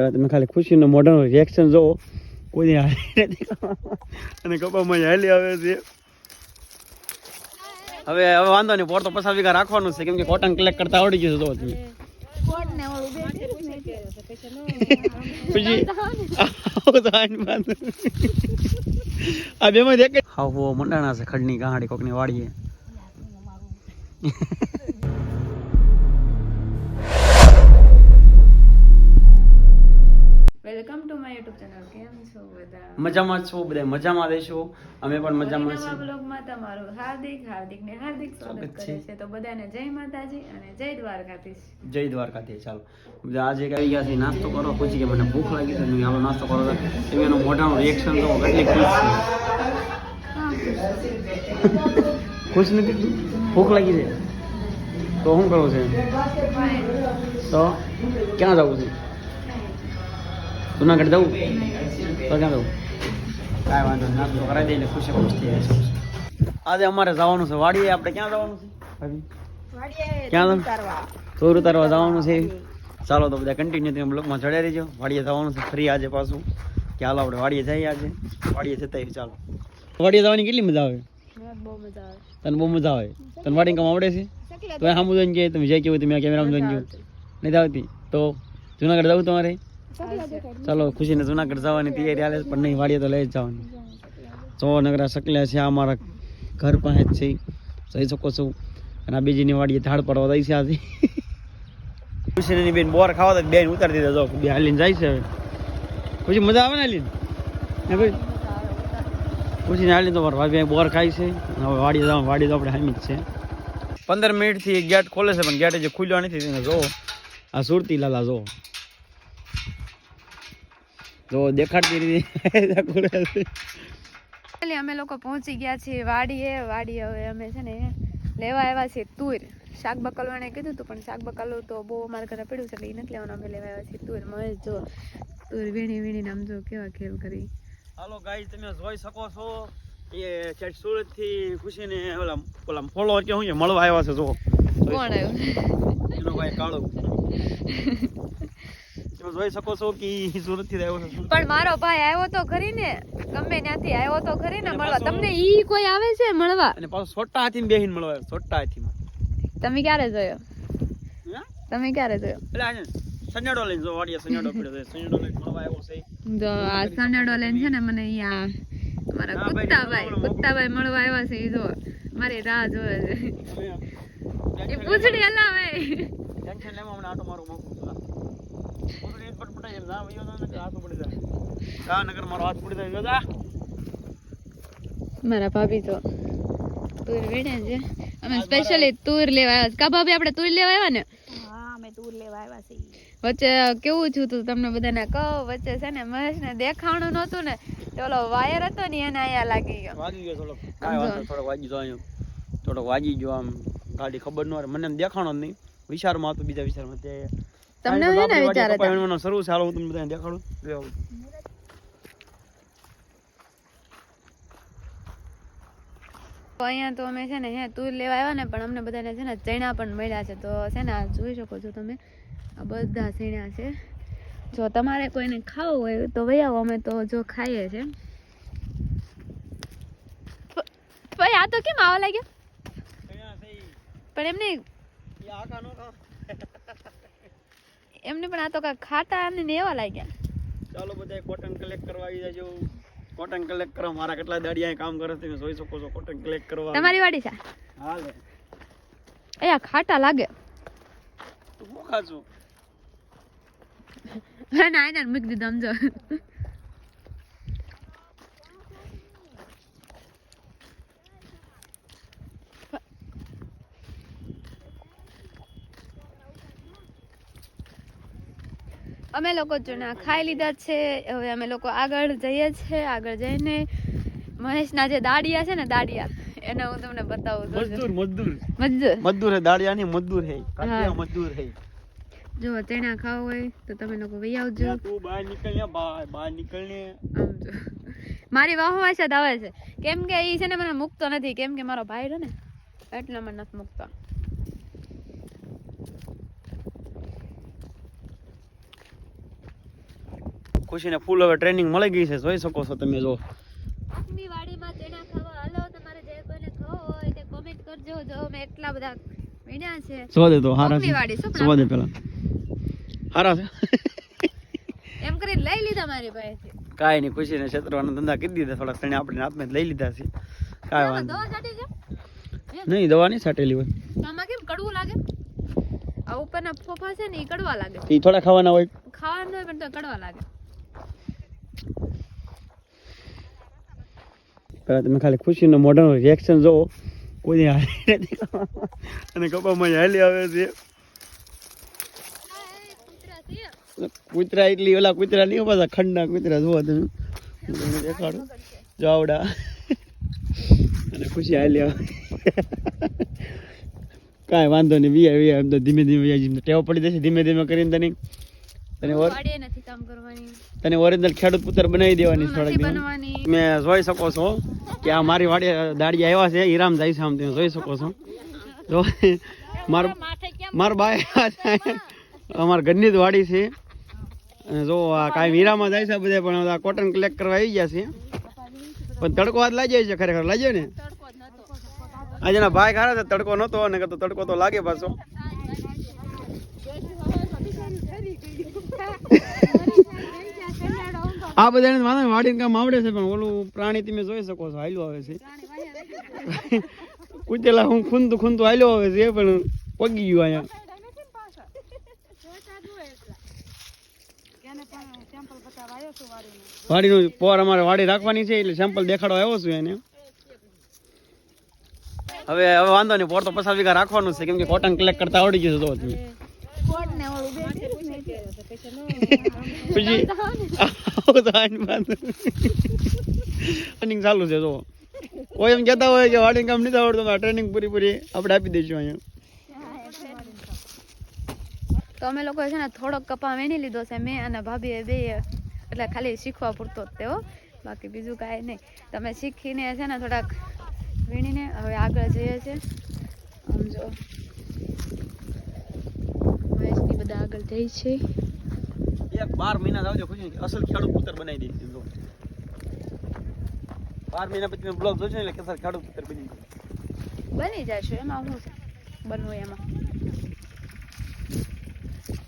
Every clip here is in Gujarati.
પહેલાં તમે ખાલી ખુશીનો મોઢાનો રિએક્શન જોવો. કોઈ હાલી નથી અને કપામાં હાલી આવે છે. હવે હવે વાંધો નહીં, પોર તો પચાસ વીઘા રાખવાનું છે, કેમ કે કોટન કલેક્ટ કરતા આવડી ગયું તો તમે આ બેમાં દેખ હાવ હો મંડાણા છે, ખડની ગાંડી કોકની વાડીએ. Welcome to my YouTube channel કેમ છો બધા? મજામાં છો બધા? મજામાં રહેશો? અમે પણ મજામાં છીએ. બ્લોગમાં તમારું હાર્દિક હાર્દિક ને હાર્દિક સ્વાગત કરે છે. તો બધાને જય માતાજી અને જય દ્વારકાધીશ. જય દ્વારકાથી ચાલો. બધા આજે આવી ગયા છે? નાસ્તો કરો પૂછી કે મને ભૂખ લાગી છે. હું આવો નાસ્તો કરો. એમ એનો મોઢાનું રિએક્શન તો કેટલી ખુશ છે. ખુશ નથી? ભૂખ લાગી છે? તો શું કરવું છે? તો ક્યાં જવું છે? જુનાગઢ જવું? તો ક્યાં જવું? કાંઈ વાંધો નહીં નાસ્તો કરાવી દઈને ખુશી ખુશ થઈ જાય આજે અમારે જવાનું છે વાડીએ. આપણે ક્યાં જવાનું છે? ક્યાં જવાનું? ચોર ઉતારવા. જવાનું છે. ચાલો તો બધા કન્ટિન્યુ તમે બ્લોકમાં ચડ્યા રહીજો. વાડીએ જવાનું છે ફરી આજે પાછું. કે હાલો આપણે વાડીએ જઈએ આજે. વાડીએ જતા ચાલો. વાડીએ જવાની કેટલી મજા આવે? બહુ મજા આવે. તને બહુ મજા આવે? તને વાડી કામ આવડે છે? તો એ સામું જોઈને કે તમે જઈ કેવું તમે કેમેરામાં જોઈને કેવું નથી આવતી? તો જુનાગઢ જવું તમારે? ચાલો, ખુશીને જુનાગઢ જવાની તૈયારી હાલે પણ નહીં, વાડીએ તો લઈ જ જવાની. જો નગરા શકલ્યા છે અમારા ઘર પાસે જ છે. જઈ શકો છો. અને આ બીજીની વાડીએ ઝાડ પડવા દઈ છે આજે. ખુશીની બેન બોર ખાવા તો બેન ઉતારી દીધા. જો, બે હાલીને જાય છે હવે. ખુશી, મજા આવે ને હાલીને? હે ભાઈ? ખુશીને હાલીને તો મારા ભાઈ બોર ખાય છે. હવે વાડીએ જવા વાડી તો આપણે હામી જ છે. પંદર મિનિટથી ગેટ ખોલે છે, પણ ગેટ જે ખુલ્યો નથી. તેને જો, આ સુરતી લાલા જો. જો દેખાડતી રીતે ખુલે અમે લોકો પહોંચી ગયા છીએ વાડીએ. વાડીએ હવે અમે છે ને લેવા આવ્યા છીએ તુર. શાક બકલવાને કીધું હતું પણ શાક બકલવું તો બહુ અમારા ઘરે પડ્યું છે એટલે એ નથી લેવાનું. અમે લેવા આવ્યા છીએ તુર. મહેશ જો. તુર વીણી વીણીને આમ જો કેવા ખેલ કરી. હાલો ગાઈસ તમે જોઈ શકો છો. એ ચેટ સુરતથી ખુશીને ઓલા ઓલા ફોલો કે હું મળવા આવ્યા છે જો. કોણ આવ્યો? એનો ભાઈ કાળો. તમે જોઈ શકો છો કે સુરતથી આવ્યો છે પણ મારો ભાઈ આવ્યો તો ખરી ને. ગમે ત્યાંથી આવ્યો તો ખરી ને મળવા. તમને ઈ કોઈ આવે છે મળવા? અને પાછો છોટા હાથી બેહીને મળવા છોટા હાથી તમે ક્યારે જોયો? તમે ક્યારે જોયો? એટલે સનેડો લઈને જો વાડિયા સનેડો પડ્યો છે. સનેડો લઈને મળવા આવ્યો છે. જો આ સનેડો લઈને છે ને મને અહીંયા મારા કુત્તાભાઈ મળવા- કુત્તાભાઈ મળવા આવ્યા છે ઈ જો મારી રાહ જોવે છે. એ પૂછડી હલાવે. ટેન્શન લેવા મને આટો મારો મોકો મારો હાથ પડી મારા ભાભી તો તુર વીણે છે. અમે સ્પેશિયલી તુર લેવા આવ્યા કા ભાભી આપણે તુર લેવા આવ્યા ને? વચ્ચે કેવું છું તું તમને બધાને કહો? વચ્ચે છે ને મહેશ ને દેખાણું નહોતું ને. તો ઓલો વાયર હતો ને એને અહીંયા લાગી ગયો. વાગી ગયો વાંધો નહીં, વાગી ગયો અહીંયા થોડોક વાગી ગયો આમ. ગાડી ખબર ન મને એમ દેખાણો જ નહીં. વિચારમાં હતું બીજા વિચારમાં. તે તમને કાંઈ ને વિચાર હતા વીણવાનો શરૂ છે. હાલો હું તમને બધાને દેખાડું. લે તો અહીંયા તો અમે છે ને હે તું લેવા આવ્યા ને પણ અમને બધાને છે ને ચણા પણ મળ્યા છે. તો છે ને આ જોઈ શકો છો તમે આ બધા ચણા છે. જો તમારે કોઈને ખાવું હોય તો વહી આવો અમે તો જો ખાઈએ છે. ભાઈ આ તો કેમ આવા લાગ્યા. પણ એમને ઈ આકા નો. એમને પણ આ તો કાંઈક ખાટા અને ને એવા લાગ્યા. ચાલો બધા કોટન કલેક્ટ કરવા આવી જાજો. કોટન કલેક્ટ કરવા મારા કેટલા દાડિયા અહીંયા કામ કરે છે તમે જોઈ શકો છો કોટન કલેક્ટ કરવા. તમારી વાડી છે? હાલે. એ ખાટા લાગે. તું ખાશું? ના એને મૂકી દીધું સમજો. અમે લોકો ચૂના ખાઈ લીધા છે. હવે અમે લોકો આગળ જઈએ છીએ આગળ જઈને મહેશના જે દાડિયા છે ને દાડિયા એને હું તમને બતાવું જોજો. મજદૂર મજદૂર. મજદૂર. હે દાડિયા ની મજદૂર હે કાટિયા મજદૂર હે. જો તેણા ખાવું હોય તો તમે લોકો વહી આવજો. તું બહાર નીકળ બહાર બહાર નીકળને આમ જો. મારી વાહમાં છે આવે છે. કેમ કે ઈ છે ને મને મૂકતો નથી. કેમ કે મારો ભાઈ રહ્યો ને એટલે મને નથી મૂકતો. ખુશીને ફૂલ હવે ટ્રેનિંગ મળી ગઈ છે જોઈ શકો છો તમે જો. આપની વાડીમાં તેના ખાવા. હાલો તમારે જે કોઈને ખાવો હોય તે કોમેન્ટ કરજો. જો મેં એટલા બધા વીણ્યા છે. સો દે તો હારા છે. શું દે પેલા. હારા છે. એમ કરીને લઈ લીધા મારી પાસેથી કાઈ નહીં ખુશીને ક્ષેત્રવાના ધંધા કરી દીધા થોડા ત્રણે. આપણે આપને લઈ લીધા છે. કાઈ વાંધો નહીં. દવા નહીં છાટેલી હોય. આમાં કેમ કડવું લાગે? આ ઉપરના ફોફા છે ને એ કડવા લાગે. એ થોડા ખાવાના હોય. ખાવાના હોય પણ તો કડવા લાગે. પેલા તમે ખાલી ખુશીનો મોડર્ન રિએક્શન જોવો. કોઈ હાલી નથી અને કપામાં હાલી આવે છે. કૂતરા એટલી ઓલા કૂતરા નહીં પાછા ખંડના કૂતરા જોવા તમે. તમને દેખાડું. જો અને ખુશી હાલી આવે. કાંઈ વાંધો નહીં વી આવી એમ તો ધીમે ધીમે ટેવ પડી જશે ધીમે ધીમે કરીને તને તને ઓર? નથી કામ તને ઓરિજિનલ ખેડૂત પુત્ર બનાવી દેવાની થોડાક મેં જોઈ શકો છો કે આ મારી વાડી દાડી આવ્યા છે હીરામ જાય છે આમ તમે જોઈ શકો છો. જો માર માર બાય અમારા ઘરની જ વાડી છે. અને જો આ કાંઈ હીરામાં જાય છે બધે પણ આ કોટન કલેક્ટ કરવા આવી ગયા છે. પણ તડકો હાથ લાગી છે ખરેખર લાગ્યો ને? આજે એના ભાઈ ખારા છે તડકો નતો અને તો તડકો તો લાગે પાછો. આ બધા વાંધો વાડી કામ આવડે છે, પણ ઓલું પ્રાણી તમે જોઈ શકો છો, હાલ્યો આવે છે. કૂતેલા હું ખૂંદતું ખૂંદતું હાલ્યો આવે છે, પણ પગી ગયું અહીંયા. વાડીનો પોર અમારે વાડી રાખવાની છે, એટલે સેમ્પલ દેખાડો આવ્યો છું એને. હવે હવે વાંધો નહીં, પોર તો પચાસ વીઘા રાખવાનું છે, કેમ કે કોટન કલેક્ટ કરતા આવડી ગયું છે તો પછી ટ્રેનિંગ ચાલુ છે જો. કોઈ એમ કહેતા હોય કે વાડી કામ નથી આવડતું તો ટ્રેનિંગ પૂરી પૂરી આપણે આપી દઈશું અહીંયા. તો અમે લોકો છે ને થોડોક કપા વેણી લીધો છે મેં અને ભાભીએ બે એટલે ખાલી શીખવા પૂરતો જ તેઓ બાકી બીજું કાંઈ નહીં. તમે શીખીને છે ને થોડાક વીણીને હવે આગળ જઈએ છે આમ જો. મહેશની બધા આગળ જાય છે. એક બાર મહિના આવજો ખુશી અસલ ખેડૂત પુત્ર બનાવી દઈશ જો બાર મહિના પછી બ્લોગ જોજો એટલે કેસર ખેડૂત પુત્ર બની જાય. બની જશે એમાં હું બનવું એમાં?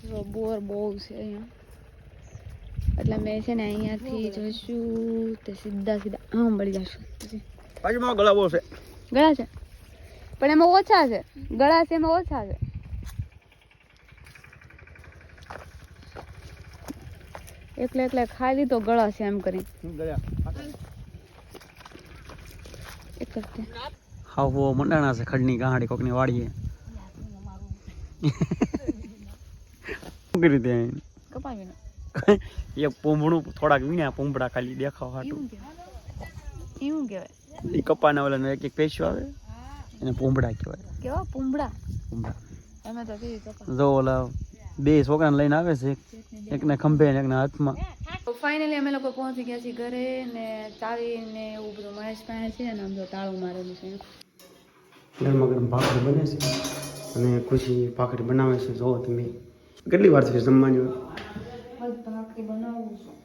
જો બોર બહુ છે અહીંયા. એટલે મેં છે ને અહીંયાથી જશું તે સીધા સીધા આમ મળી જશું. પછી બાજુમાં ગળા બહુ છે. ગળા છે? પણ એમાં ઓછા છે. ગળા છે એમાં ઓછા છે. એકલે એકલે ખાલી લીધો ગળા છે એમ કરી. એક જ હા હો મંડાણા છે ખડની ગાંડી કોકની વાડીએ. શું કરી દે કપાવી એક પૂંભણું થોડાક વીણ્યા પૂંભડા ખાલી દેખાવ હાટું. એવું કહેવાય કહેવાય એ કપાના ઓલા એક એક પેશિયો આવે એને પૂંભડા કહેવાય. કેવા? પૂંભડા? પૂંભડા. એમાં તો કેવી કપા. જો ઓલા બે છોકરાને લઈને આવે છે. એકને ખંભે ને એકના હાથમાં. ફાઇનલી અમે લોકો પહોંચી ગયા છીએ ઘરે ને ચાવી ને એવું બધું મહેશ પાસે છે ને આમ તો તાળું મારેલું છે. ગરમા ગરમ ભાખરી બને છે અને ખુશી ભાખરી બનાવે છે. જો તમે. કેટલી વાર છે જમવાની? બસ ભાખરી બનાવું છું.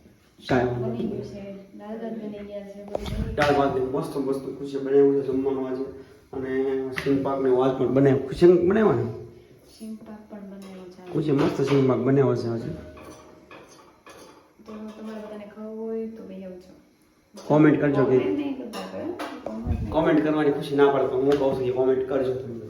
મસ્ત મસ્ત ખુશી બનાવ્યું છે જમવાનું આજે. અને સિંગ પાક ને વાજ પણ બનાવ્યું. ખુશી બનાવ્યા ને શીંગ પાક પણ ખુશી મસ્ત સિંગ પાક બનાવ્યો છે હજી. કોમેન્ટ કરજો કે કોમેન્ટ કરવાની ખુશી ના પડે તો હું કહું છું કે કોમેન્ટ કરજો તમે.